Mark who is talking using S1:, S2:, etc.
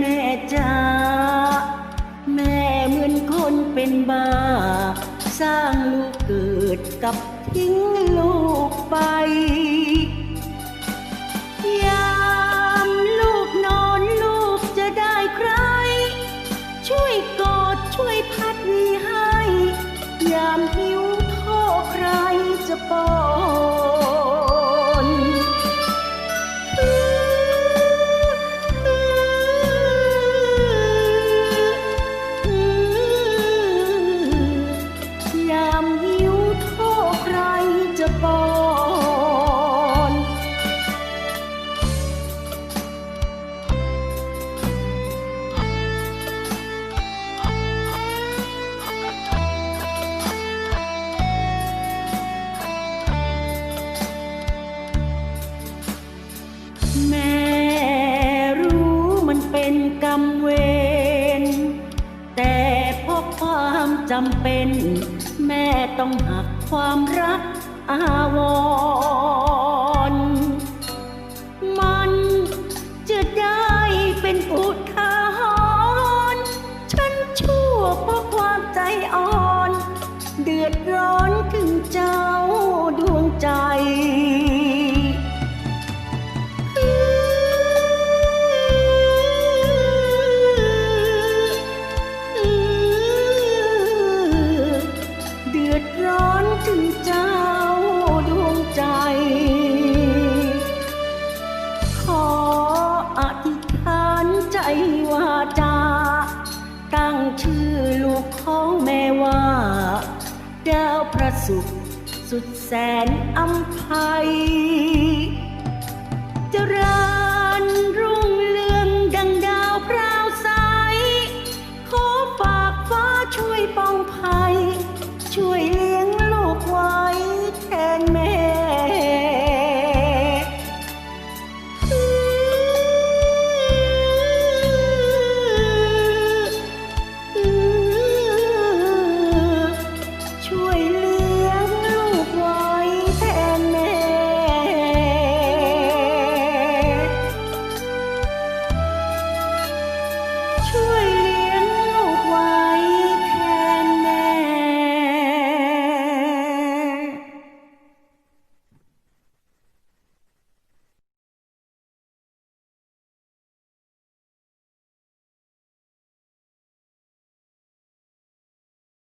S1: แม่จ้าแม่เหมือนคนเป็นบ้า สร้างลูกเกิดกับทิ้งลูกไปยามลูกนอนลูกจะได้ใคร ช่วยกอดช่วยพัดให้ ยามหิวโทษใครจะปอำเป็น แม่ต้องหักความรักอาวรมันจะได้เป็นอุทาหรณ์ฉันชั่วเพราะความใจอ่อน เดือดร้อนถึงเจ้าดวงใจ ดือดร้อนถึงเจ้าดวงใจ ขออธิษฐานใจว่าจาตั้งชื่อลูกของแม่ว่าดาวพระสุกสุดแสนอัมภัยจะรัก